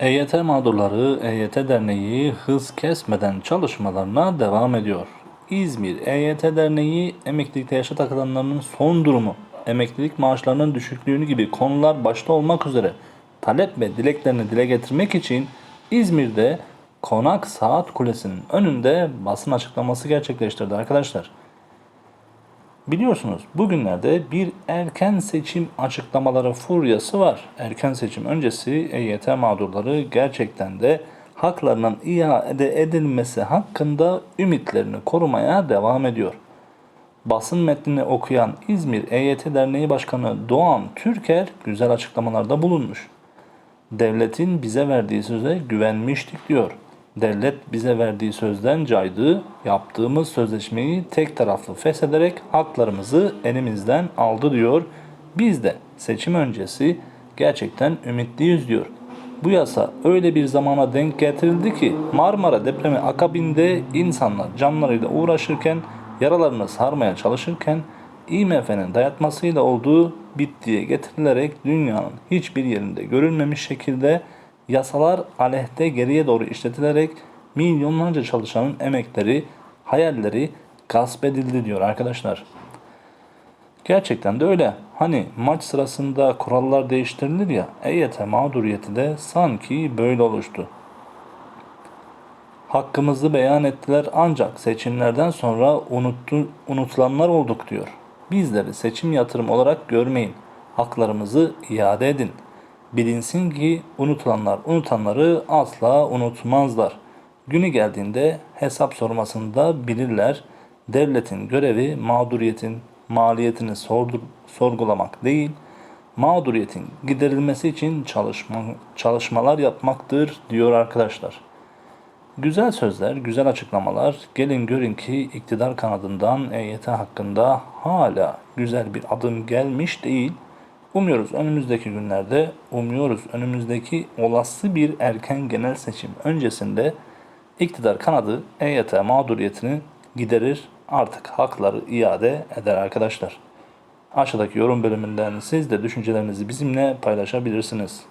EYT mağdurları EYT Derneği hız kesmeden çalışmalarına devam ediyor. İzmir EYT Derneği emeklilikte yaşa takılanların son durumu, emeklilik maaşlarının düşüklüğünü gibi konular başta olmak üzere talep ve dileklerini dile getirmek için İzmir'de Konak Saat Kulesi'nin önünde basın açıklaması gerçekleştirdi arkadaşlar. Biliyorsunuz bugünlerde bir erken seçim açıklamaları furyası var. Erken seçim öncesi EYT mağdurları gerçekten de haklarının iade edilmesi hakkında ümitlerini korumaya devam ediyor. Basın metnini okuyan İzmir EYT Derneği Başkanı Doğan Türker güzel açıklamalarda bulunmuş. Devletin bize verdiği söze güvenmiştik diyor. Devlet bize verdiği sözden caydı, yaptığımız sözleşmeyi tek taraflı feshederek haklarımızı elimizden aldı diyor. Biz de seçim öncesi gerçekten ümitliyiz diyor. Bu yasa öyle bir zamana denk getirildi ki Marmara depremi akabinde insanlar canlarıyla uğraşırken, yaralarını sarmaya çalışırken IMF'nin dayatmasıyla olduğu bittiye getirilerek dünyanın hiçbir yerinde görülmemiş şekilde yasalar aleyhte geriye doğru işletilerek milyonlarca çalışanın emekleri, hayalleri gasp edildi diyor arkadaşlar. Gerçekten de öyle. Hani maç sırasında kurallar değiştirilir ya, EYT mağduriyeti de sanki böyle oluştu. Hakkımızı beyan ettiler ancak seçimlerden sonra unuttu, unutulanlar olduk diyor. Bizleri seçim yatırım olarak görmeyin. Haklarımızı iade edin. Bilinsin ki unutulanlar unutanları asla unutmazlar. Günü geldiğinde hesap sormasında bilirler. Devletin görevi mağduriyetin maliyetini sordu, sorgulamak değil, mağduriyetin giderilmesi için çalışma, çalışmalar yapmaktır diyor arkadaşlar. Güzel sözler, güzel açıklamalar. Gelin görün ki iktidar kanadından EYT hakkında hala güzel bir adım gelmiş değil. Umuyoruz önümüzdeki günlerde, umuyoruz önümüzdeki olası bir erken genel seçim öncesinde iktidar kanadı EYT mağduriyetini giderir, artık hakları iade eder arkadaşlar. Aşağıdaki yorum bölümünden siz de düşüncelerinizi bizimle paylaşabilirsiniz.